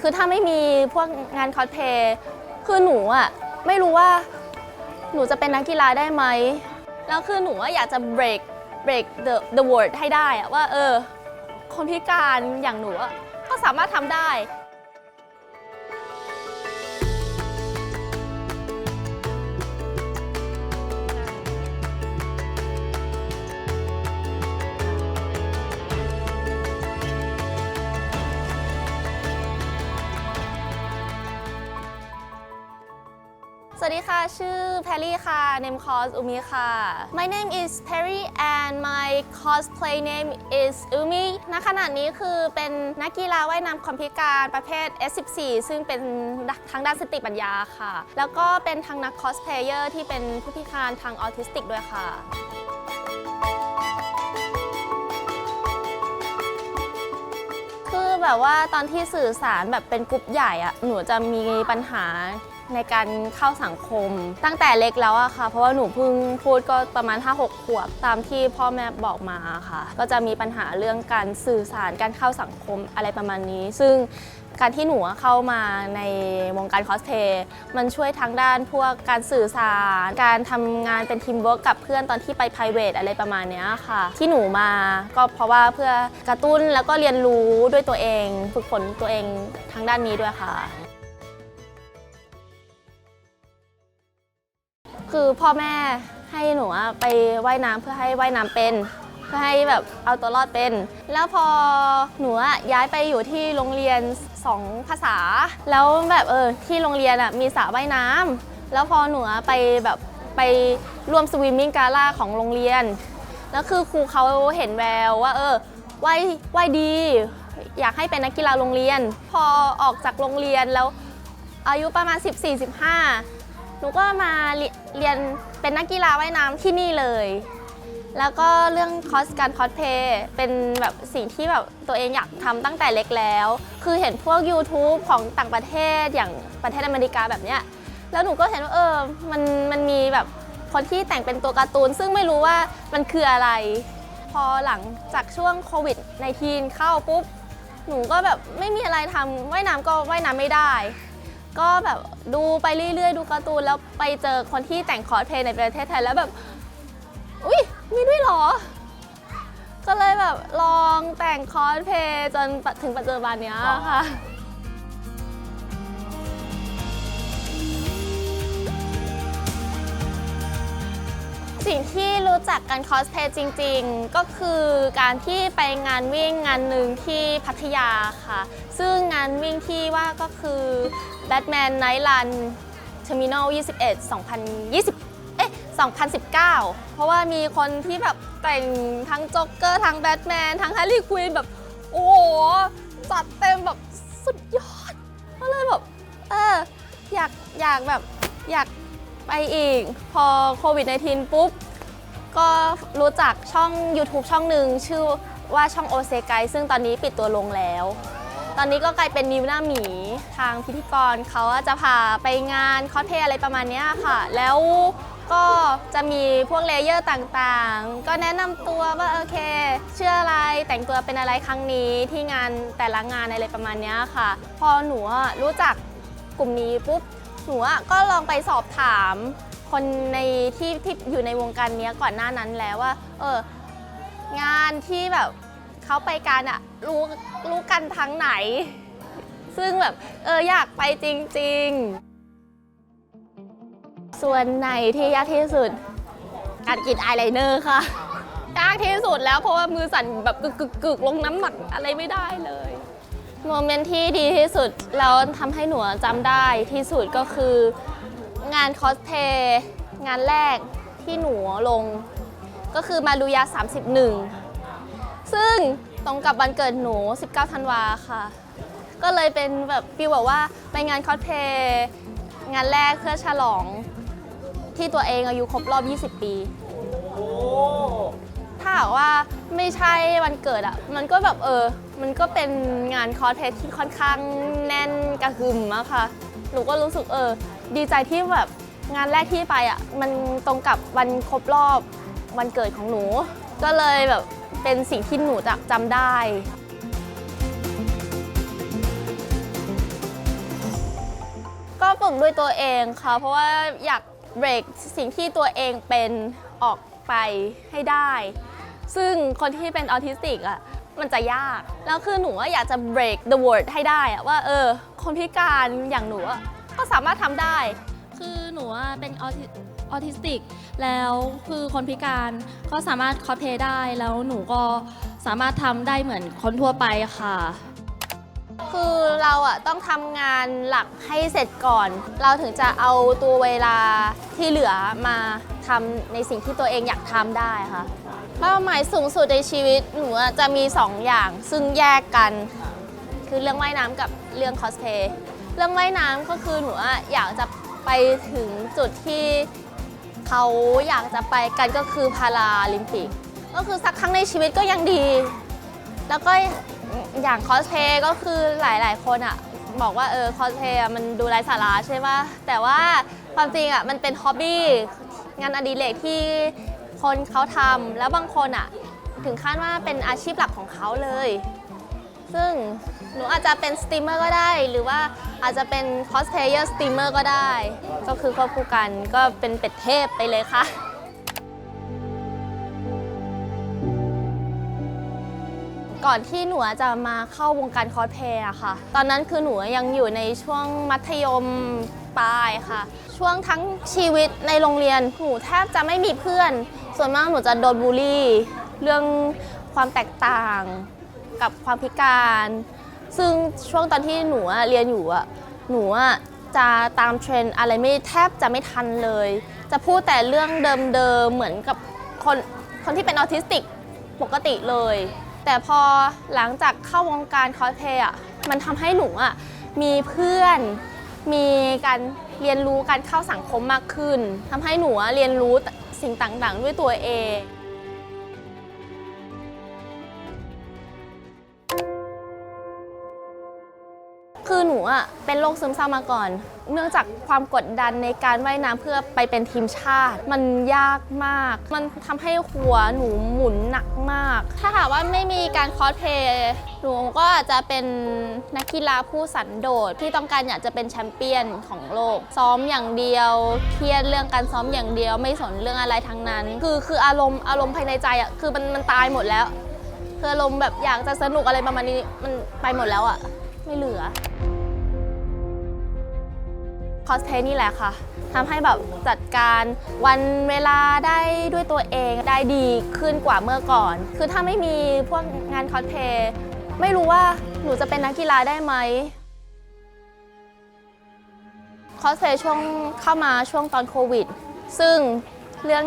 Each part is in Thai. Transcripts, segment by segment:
คือถ้าไม่มีพวกงานคอสเพย์คือหนูอะไม่รู้ว่าหนูจะเป็นนักกีฬาได้ไหม แล้วคือหนูอะอยากจะ break break the the word ให้ได้อะว่าเออ คนพิการอย่างหนูอะก็สามารถทำได้ สวัสดีค่ะ ชื่อแพรรี่ค่ะ name cos Umi ค่ะ My name is Perry and my cosplay name is Umi ณขณะนี้คือเป็นนักกีฬาว่ายน้ำคนพิการประเภท S14 ซึ่งเป็นทางด้านสติปัญญาค่ะ แล้วก็เป็นทางนัก cosplayer ที่เป็นผู้พิการทางออทิสติกด้วยค่ะคือแบบว่าตอนที่สื่อสารแบบเป็นกลุ่มใหญ่อะหนูจะมีปัญหา ในการเข้าสังคม ตั้งแต่เล็กแล้วอะค่ะ เพราะว่าหนูเพิ่งพูดก็ประมาณ 5-6 ขวบตามที่พ่อแม่บอกมาค่ะ ก็จะมีปัญหาเรื่องการสื่อสารการเข้าสังคมอะไรประมาณนี้ ซึ่งการที่หนูเข้ามาในวงการคอสเพย์มันช่วยทางด้านพวกการสื่อสาร การทำงานเป็นทีมเวิร์กกับเพื่อนตอนที่ไป p r i v a t อะไรประมาณเนี้ยค่ะ ที่หนูมาก็เพราะว่าเพื่อกระตุ้นแล้วก็เรียนรู้ด้วยตัวเอง ฝึกฝนตัวเองทางด้านนี้ด้วยค่ะ คือพ่อแม่ให้หนูอะไปว่ายน้ำเพื่อให้ว่ายน้ำเป็น เพื่อให้แบบเอาตัวรอดเป็น แล้วพอหนูอะย้ายไปอยู่ที่โรงเรียนสองภาษา แล้วแบบเออที่โรงเรียนอะมีสระว่ายน้ำแล้วพอหนูอะไปแบบไปร่วมสวิมมิ่งกาล่าของโรงเรียน แล้วคือครูเขาเห็นแววว่า เออว่ายว่ายดี อยากให้เป็นนักกีฬาโรงเรียน พอออกจากโรงเรียนแล้วอายุประมาณ 14-15 หนูก็มาเรียนเป็นนักกีฬาว่ายน้ำที่นี่เลย แล้วก็เรื่องคอสการคอสเพย์เป็นแบบสิ่งที่แบบตัวเองอยากทำตั้งแต่เล็กแล้ว คือเห็นพวก YouTube ของต่างประเทศอย่างประเทศอเมริกาแบบเนี้ย แล้วหนูก็เห็นว่าเออ มันมันมีแบบคนที่แต่งเป็นตัวการ์ตูน ซึ่งไม่รู้ว่ามันคืออะไร พอหลังจากช่วงโควิดในทีนเข้าปุ๊บ หนูก็แบบไม่มีอะไรทำว่ายน้ำก็ว่ายน้ำไม่ได้ ก็แบบดูไปเรื่อยๆ ดูการ์ตูนแล้วไปเจอคนที่แต่งคอสเพลย์ในประเทศไทยแล้วแบบ อุ้ยมีด้วยเหรอ ก็เลยแบบลองแต่งคอสเพลย์จนถึงปัจจุบันเนี้ยค่ะสิ่งที่รู้จักกันคอสเพลย์จริงๆ ก็คือการที่ไปงานวิ่งงานหนึ่งที่พัทยาค่ะ ซึ่งงานวิ่งที่ว่าก็คือ Batman Night Run Terminal 21 2020 เอ๊ะ 2019 เพราะว่ามีคนที่แบบแต่งทั้งจ็อกเกอร์ทั้งแบทแมนทั้ง h ฮร์รี่ควีนแบบ โอ้โห จัดเต็มแบบสุดยอดก็เลยแบบ เออ อยากอยากแบบอยากไปอีก พอโควิด -19 ปุ๊บ ก็รู้จักช่อง YouTube ช่องหนึ่งชื่อว่าช่องโอเซไกซึ่งตอนนี้ปิดตัวลงแล้ว ตอนนี้ก็กลายเป็นมิวหน้าหมีทางพิธีกรเขาจะพาไปงานคอสเพลย์อะไรประมาณนี้ค่ะ แล้วก็จะมีพวกเลเยอร์ต่างๆ ก็แนะนำตัวว่าโอเค เชื่ออะไรแต่งตัวเป็นอะไรครั้งนี้ที่งานแต่ละงานอะไรประมาณนี้ค่ะ พอหนูรู้จักกลุ่มนี้ปุ๊บหนูก็ลองไปสอบถามคนในที่ที่อยู่ในวงการนี้ก่อนหน้านั้นแล้วว่า เอองานที่แบบ เขาไปกันอะรู้รู้กันทางไหน ซึ่งแบบเอออยากไปจริง ๆ ส่วนไหนที่ยากที่สุด การกรีดอายไลเนอร์ค่ะยากที่สุดแล้วเพราะว่ามือสั่นแบบกึกกึกกึกลงน้ำหนักอะไรไม่ได้เลยโมเมนต์ที่ดีที่สุดแล้วทำให้หนูจำได้ที่สุดก็คือ งานคอสเพย์งานแรกที่หนูลง ก็คือมารุยา 31 ซึ่งตรงกับวันเกิดหนู 19 ธันวาค่ะ ก็เลยเป็นแบบฟีลแบบว่าไปงานคอสเพลย์งานแรกเพื่อฉลองที่ตัวเองอายุครบรอบ 20 ปี ถ้าหากว่าไม่ใช่วันเกิดอะมันก็แบบเออ มันก็เป็นงานคอสเพลย์ที่ค่อนข้างแน่นกระหึ่มอะค่ะ หนูก็รู้สึกเออ ดีใจที่แบบงานแรกที่ไปอะมันตรงกับวันครบรอบวันเกิดของหนู ก็เลยแบบ เป็นสิ่งที่หนูจะจำได้ ก็ฝึกด้วยตัวเองค่ะ เพราะว่าอยากเบรกสิ่งที่ตัวเองเป็นออกไปให้ได้ ซึ่งคนที่เป็นออทิสติกอะมันจะยาก แล้วคือหนูอยากจะ break the word ให้ได้อะว่าเออ คนพิการอย่างหนูก็สามารถทำได้ คือหนูเป็นออทิสติก แล้วคือคนพิการก็สามารถคอสเพย์ได้ แล้วหนูก็สามารถทำได้เหมือนคนทั่วไปค่ะ คือเราอะต้องทำงานหลักให้เสร็จก่อน เราถึงจะเอาตัวเวลาที่เหลือมาทำในสิ่งที่ตัวเองอยากทำได้ค่ะเป้าหมายสูงสุดในชีวิตหนูอะจะมี 2 อย่าง ซึ่งแยกกัน คือเรื่องว่ายน้ำกับเรื่องคอสเพย์เรื่องว่ายน้ำก็คือหนูอะอยากจะไปถึงจุดที่ เขาอยากจะไปกันก็คือพาราลิมปิก ก็คือสักครั้งในชีวิตก็ยังดี แล้วก็อย่างคอสเพย์ก็คือหลาย ๆ คนอะบอกว่าเออคอสเพย์มันดูไร้สาระใช่ปะแต่ว่าความจริงอะมันเป็นฮ็อบบี้งานอดิเรกที่คนเขาทำแล้วบางคนอะถึงขั้นว่าเป็นอาชีพหลักของเขาเลย ซึ่งหนูอาจจะเป็นสตรีมเมอร์ก็ได้ หรือว่าอาจจะเป็นคอสเพลเยอร์สตรีมเมอร์ก็ได้ ก็คือควบคู่กันก็เป็นเป็ดเทพไปเลยค่ะก่อนที่หนูจะมาเข้าวงการคอสเพลย์อะค่ะ ตอนนั้นคือหนูยังอยู่ในช่วงมัธยมปลายค่ะ ช่วงทั้งชีวิตในโรงเรียนหนูแทบจะไม่มีเพื่อน ส่วนมากหนูจะโดนบูลลี่ เรื่องความแตกต่าง กับความพิการ ซึ่งช่วงตอนที่หนูอะเรียนอยู่อะหนูอะจะตามเทรนด์อะไรไม่แทบจะไม่ทันเลย จะพูดแต่เรื่องเดิมๆเหมือนกับคนคนที่เป็นออทิสติกปกติเลย แต่พอหลังจากเข้าวงการคอสเพย์อะมันทำให้หนูอะมีเพื่อนมีการเรียนรู้การเข้าสังคมมากขึ้นทำให้หนูเรียนรู้สิ่งต่างๆ ด้วยตัวเอง คือหนูอะเป็นโรคซึมเศร้ามาก่อน เนื่องจากความกดดันในการว่ายน้ำเพื่อไปเป็นทีมชาติ มันยากมาก มันทำให้หัวหนูหมุนหนักมาก ถ้าหากว่าไม่มีการคอสเพลย์หนูก็อาจจะเป็นนักกีฬาผู้สันโดษที่ต้องการอยากจะเป็นแชมเปี้ยนของโลก ซ้อมอย่างเดียว เครียดเรื่องการซ้อมอย่างเดียว ไม่สนเรื่องอะไรทั้งนั้น คือคืออารมณ์อารมณ์ภายในใจอะคือมันมันตายหมดแล้วคืออารมณ์แบบอยากจะสนุกอะไรประมาณนี้มันไปหมดแล้วอะ ไม่เหลือ คอสเพย์นี่แหละค่ะทำให้แบบจัดการวันเวลาได้ด้วยตัวเองได้ดีขึ้นกว่าเมื่อก่อน คือถ้าไม่มีพวกงานคอสเพย์ไม่รู้ว่าหนูจะเป็นนักกีฬาได้ไหมคอสเพย์ช่วงเข้ามาช่วงตอนโควิด ซึ่งเรื่อง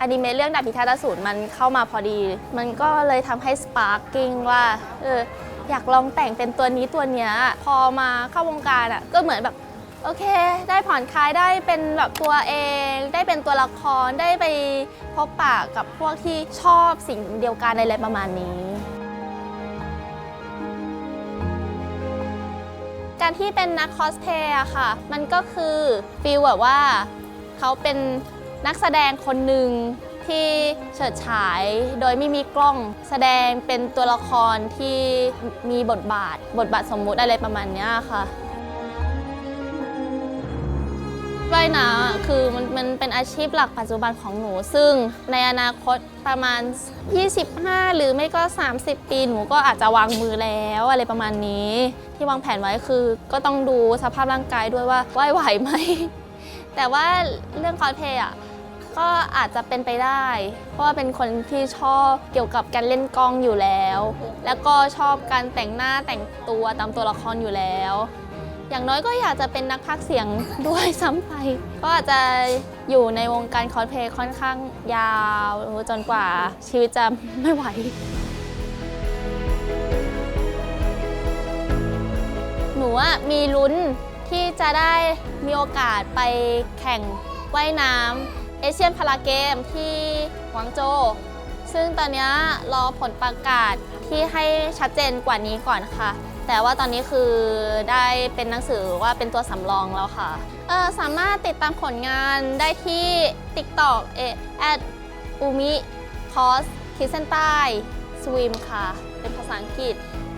อนิเมะเรื่องดาบพิฆาตอสูรมันเข้ามาพอดี มันก็เลยทำให้สปาร์กิ้งว่าเออ อยากลองแต่งเป็นตัวนี้ตัวเนี้ยพอมาเข้าวงการอะก็เหมือนแบบโอเค ได้ผ่อนคลายได้เป็นแบบตัวเอง ได้เป็นตัวละครได้ไปพบปะกับพวกที่ชอบสิ่งเดียวกันอะไรประมาณนี้ การที่เป็นนักคอสเพลย์อะค่ะ มันก็คือฟีลแบบว่าเขาเป็นนักแสดงคนหนึ่ง ที่เฉิดฉายโดยไม่มีกล้อง แสดงเป็นตัวละครที่มีบทบาท บทบาทสมมุติอะไรประมาณนี้ค่ะว่ายน้ำคือมันมันเป็นอาชีพหลักปัจจุบันของหนู ซึ่งในอนาคตประมาณ 25 หรือไม่ก็ 30 ปีหนูก็อาจจะวางมือแล้วอะไรประมาณนี้ ที่วางแผนไว้คือ ก็ต้องดูสภาพร่างกายด้วยว่าว่ายไหวไหม แต่ว่าเรื่องคอสเพลย์อะ ก็อาจจะเป็นไปได้ เพราะว่าเป็นคนที่ชอบเกี่ยวกับการเล่นกล้องอยู่แล้ว แล้วก็ชอบการแต่งหน้าแต่งตัวตามตัวละครอยู่แล้ว อย่างน้อยก็อยากจะเป็นนักพากย์เสียงด้วยซ้ำไป ก็อาจจะอยู่ในวงการคอสเพลย์ค่อนข้างยาวจนกว่าชีวิตจะไม่ไหวหนูอะมีลุ้นที่จะได้มีโอกาสไปแข่งว่ายน้ำ เอเชียนพาราเกมที่หวังโจ ซึ่งตอนนี้รอผลประกาศที่ให้ชัดเจนกว่านี้ก่อนค่ะ แต่ว่าตอนนี้คือได้เป็นหนังสือว่าเป็นตัวสำรองแล้วค่ะเออสามารถติดตามผลงานได้ที่ TikTok เอ at umi cos คิดเส้นใต้ swim ค่ะ เป็นภาษาอังกฤษ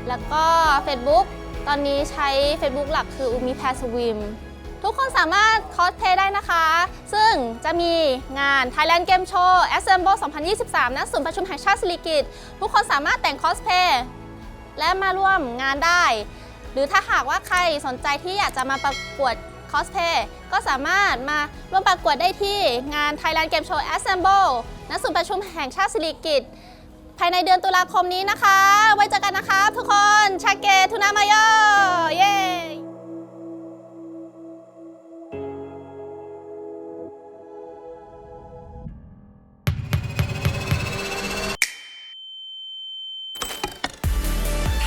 แล้วก็ Facebook ตอนนี้ใช้ Facebook หลักคือ umi p a s swim ทุกคนสามารถคอสเพลย์ได้นะคะ ซึ่งจะมีงาน Thailand Game Show Assemble 2023ณศูนย์ประชุมแห่งชาติสิริกิติ์ทุกคนสามารถแต่งคอสเพลย์และมาร่วมงานได้ หรือถ้าหากว่าใครสนใจที่อยากจะมาประกวดคอสเพย์ก็สามารถมาร่วมประกวดได้ที่งาน Thailand Game Show Assemble ณศูนย์ประชุมแห่งชาติสิริกิติ์ภายในเดือนตุลาคมนี้นะคะ ไว้เจอกันนะคะทุกคน ชาเกทุนามายอเย้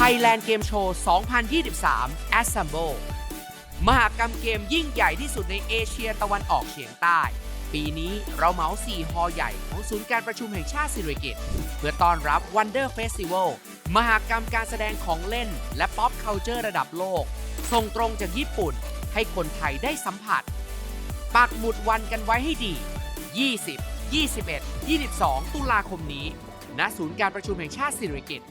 Thailand Game Show 2023 Assemble มหากรรมเกมยิ่งใหญ่ที่สุดในเอเชียตะวันออกเฉียงใต้ ปีนี้เราเหมา4ฮอลใหญ่ของศูนย์การประชุมแห่งชาติสิริกิตเพื่อต้อนรับ Wonder Festival มหากรรมการแสดงของเล่น และ Pop Culture ระดับโลก ส่งตรงจากญี่ปุ่น ให้คนไทยได้สัมผัส ปักหมุดวันกันไว้ให้ดี 20 21 22 ตุลาคมนี้ ณ ศูนย์การประชุมแห่งชาติสิริกิติ์